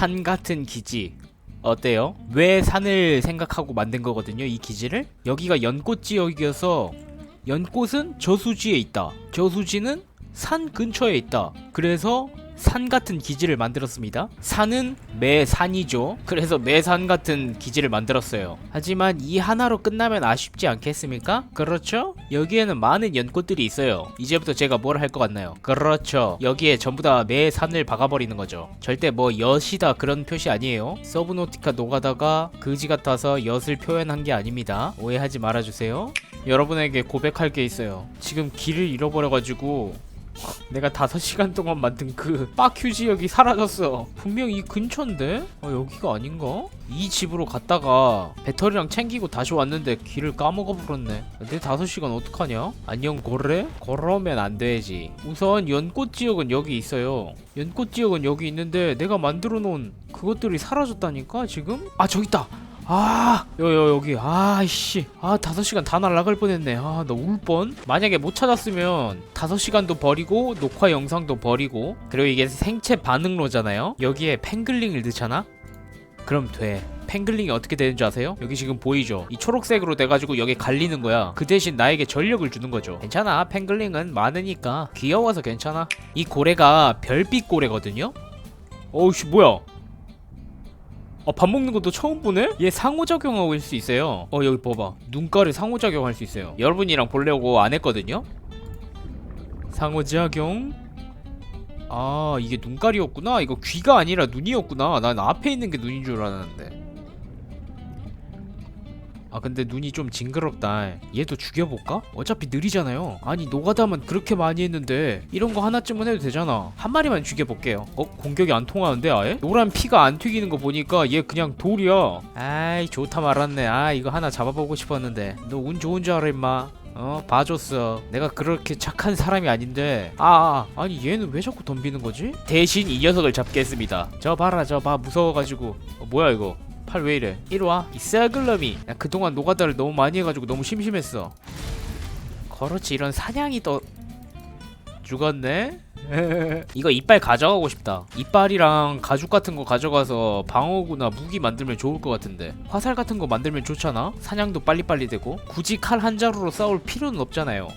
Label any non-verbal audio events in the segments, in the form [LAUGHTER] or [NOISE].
산 같은 기지. 어때요? 왜 산을 생각하고 만든 거거든요 이 기지를? 여기가 연꽃 지역이어서 연꽃은 저수지에 있다. 저수지는 산 근처에 있다. 그래서 산 같은 기지를 만들었습니다. 산은 매산이죠. 그래서 매산 같은 기지를 만들었어요. 하지만 이 하나로 끝나면 아쉽지 않겠습니까? 그렇죠? 여기에는 많은 연꽃들이 있어요. 이제부터 제가 뭘 할 것 같나요? 그렇죠. 여기에 전부 다 매산을 박아버리는 거죠. 절대 뭐 엿이다 그런 표시 아니에요. 서브노티카 노가다가 그지 같아서 엿을 표현한 게 아닙니다. 오해하지 말아주세요. 여러분에게 고백할 게 있어요. 지금 길을 잃어버려가지고 내가 5시간 동안 만든 그 빠큐 지역이 사라졌어 분명 이 근처인데? 어 여기가 아닌가? 이 집으로 갔다가 배터리랑 챙기고 다시 왔는데 길을 까먹어 버렸네 내 5시간 어떡하냐? 안녕 고래? 걸어오면 안 되지 우선 연꽃 지역은 여기 있어요 연꽃 지역은 여기 있는데 내가 만들어 놓은 그것들이 사라졌다니까 지금? 아 저기 있다 아, 여, 여, 여기. 아이씨. 아, 다섯 시간 다 날아갈 뻔했네. 아, 나 울 뻔. 만약에 못 찾았으면 다섯 시간도 버리고, 녹화 영상도 버리고, 그리고 이게 생체 반응로잖아요? 여기에 펭글링을 넣잖아? 그럼 돼. 펭글링이 어떻게 되는 줄 아세요? 여기 지금 보이죠? 이 초록색으로 돼가지고 여기 갈리는 거야. 그 대신 나에게 전력을 주는 거죠. 괜찮아. 펭글링은 많으니까. 귀여워서 괜찮아. 이 고래가 별빛 고래거든요? 어우씨, 뭐야? 어, 밥 먹는 것도 처음 보네? 얘 상호작용하고 있을 수 있어요. 어, 여기 봐봐. 눈가를 상호작용할 수 있어요. 여러분이랑 보려고 안 했거든요? 상호작용. 아, 이게 눈깔이었구나. 이거 귀가 아니라 눈이었구나. 난 앞에 있는 게 눈인 줄 알았는데. 아 근데 눈이 좀 징그럽다. 얘도 죽여볼까? 어차피 느리잖아요. 아니 노가다만 그렇게 많이 했는데 이런 거 하나쯤은 해도 되잖아. 한 마리만 죽여볼게요. 어? 공격이 안 통하는데 아예? 노란 피가 안 튀기는 거 보니까 얘 그냥 돌이야. 아이 좋다 말았네. 아 이거 하나 잡아보고 싶었는데. 너 운 좋은 줄 알아 임마. 어 봐줬어. 내가 그렇게 착한 사람이 아닌데. 아, 아 아니 얘는 왜 자꾸 덤비는 거지? 대신 이 녀석을 잡겠습니다. 저 봐라 저 봐. 무서워가지고. 어, 뭐야 이거 팔 왜 이래? 이리 와. 이 쌀글럼이. 야, 그동안 노가다를 너무 많이 해가지고 너무 심심했어. 그렇지 이런 사냥이 더 죽었네. [LAUGHS] 이거 이빨 가져가고 싶다. 이빨이랑 가죽 같은 거 가져가서 방어구나 무기 만들면 좋을 것 같은데. 화살 같은 거 만들면 좋잖아. 사냥도 빨리빨리 되고. 굳이 칼 한 자루로 싸울 필요는 없잖아요.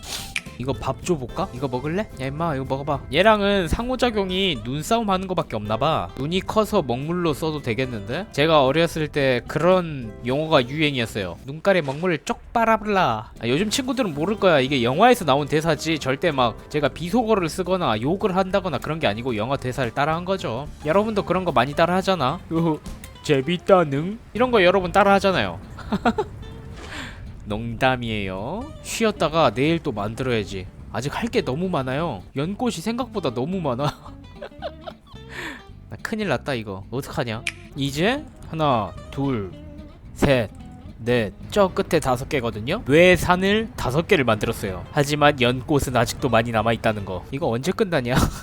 이거 밥 줘볼까? 이거 먹을래? 야 임마 이거 먹어봐. 얘랑은 상호작용이 눈싸움 하는 거밖에 없나봐. 눈이 커서 먹물로 써도 되겠는데? 제가 어렸을 때 그런 용어가 유행이었어요. 눈깔에 먹물을 쪽 빨아블라. 아, 요즘 친구들은 모를 거야. 이게 영화에서 나온 대사지. 절대 막 제가 비속어를 쓰거나 욕을 한다거나 그런 게 아니고 영화 대사를 따라한 거죠. 여러분도 그런 거 많이 따라 하잖아. 으흐 재밌다능? 이런 거 여러분 따라 하잖아요 [LAUGHS] 농담이에요. 쉬었다가 내일 또 만들어야지. 아직 할 게 너무 많아요. 연꽃이 생각보다 너무 많아. [LAUGHS] 나 큰일 났다 이거. 어떡하냐? 이제 하나, 둘, 셋, 넷. 저 끝에 다섯 개거든요. 왜 산을 다섯 개를 만들었어요. 하지만 연꽃은 아직도 많이 남아 있다는 거. 이거 언제 끝나냐? [LAUGHS]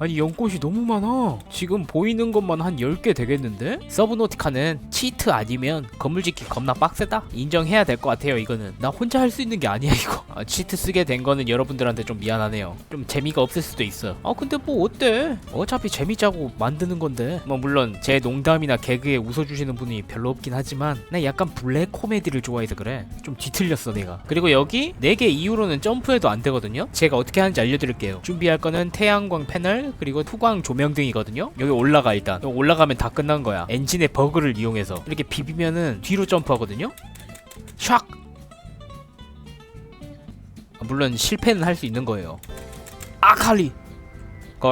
아니 연꽃이 너무 많아. 지금 보이는 것만 한 10개 되겠는데? 서브노티카는 치트 아니면 건물짓기 겁나 빡세다? 인정해야 될 것 같아요 이거는. 나 혼자 할 수 있는 게 아니야 이거. 아, 치트 쓰게 된 거는 여러분들한테 좀 미안하네요. 좀 재미가 없을 수도 있어. 아 근데 뭐 어때? 어차피 재미자고 만드는 건데. 뭐 물론 제 농담이나 개그에 웃어주시는 분이 별로 없긴 하지만 나 약간 블랙 코미디를 좋아해서 그래. 좀 뒤틀렸어 내가. 그리고 여기 4개 이후로는 점프해도 안 되거든요? 제가 어떻게 하는지 알려드릴게요. 준비할 거는 태양광 패널 그리고 투광 조명 등이거든요. 여기 올라가 일단. 여기 올라가면 다 끝난 거야. 엔진의 버그를 이용해서. 이렇게 비비면은 뒤로 점프하거든요. 샥! 아, 물론 실패는 할 수 있는 거예요. 아칼리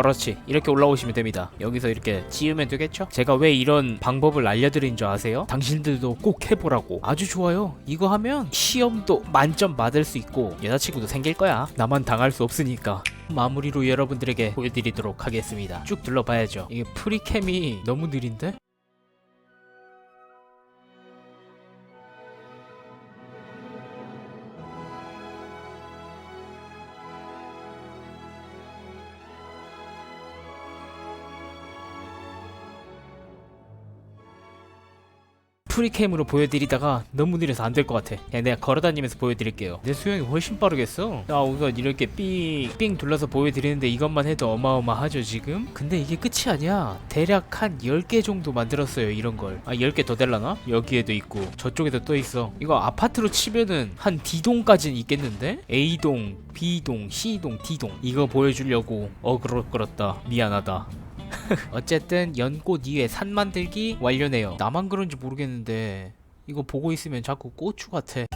그렇지. 이렇게 올라오시면 됩니다. 여기서 이렇게 지으면 되겠죠? 제가 왜 이런 방법을 알려드린 줄 아세요? 당신들도 꼭 해보라고. 아주 좋아요. 이거 하면 시험도 만점 받을 수 있고 여자친구도 생길 거야. 나만 당할 수 없으니까. 마무리로 여러분들에게 보여드리도록 하겠습니다. 쭉 둘러봐야죠. 이게 프리캠이 너무 느린데? 프리캠으로 보여드리다가 너무 느려서 안 될 것 같아. 그냥 내가 걸어다니면서 보여드릴게요. 내 수영이 훨씬 빠르겠어. 자 우선 이렇게 삥삥 둘러서 보여드리는데 이것만 해도 어마어마하죠 지금? 근데 이게 끝이 아니야. 대략 한 10개 정도 만들었어요 이런 걸아 10개 더 될라나? 여기에도 있고 저쪽에도 또 있어. 이거 아파트로 치면은 한 D동까지는 있겠는데? A동, B동, C동, D동. 이거 보여주려고 어그로 끌었다. 미안하다 [LAUGHS] 어쨌든 연꽃 위에 산 만들기 완료네요. 나만 그런지 모르겠는데 이거 보고 있으면 자꾸 고추 같아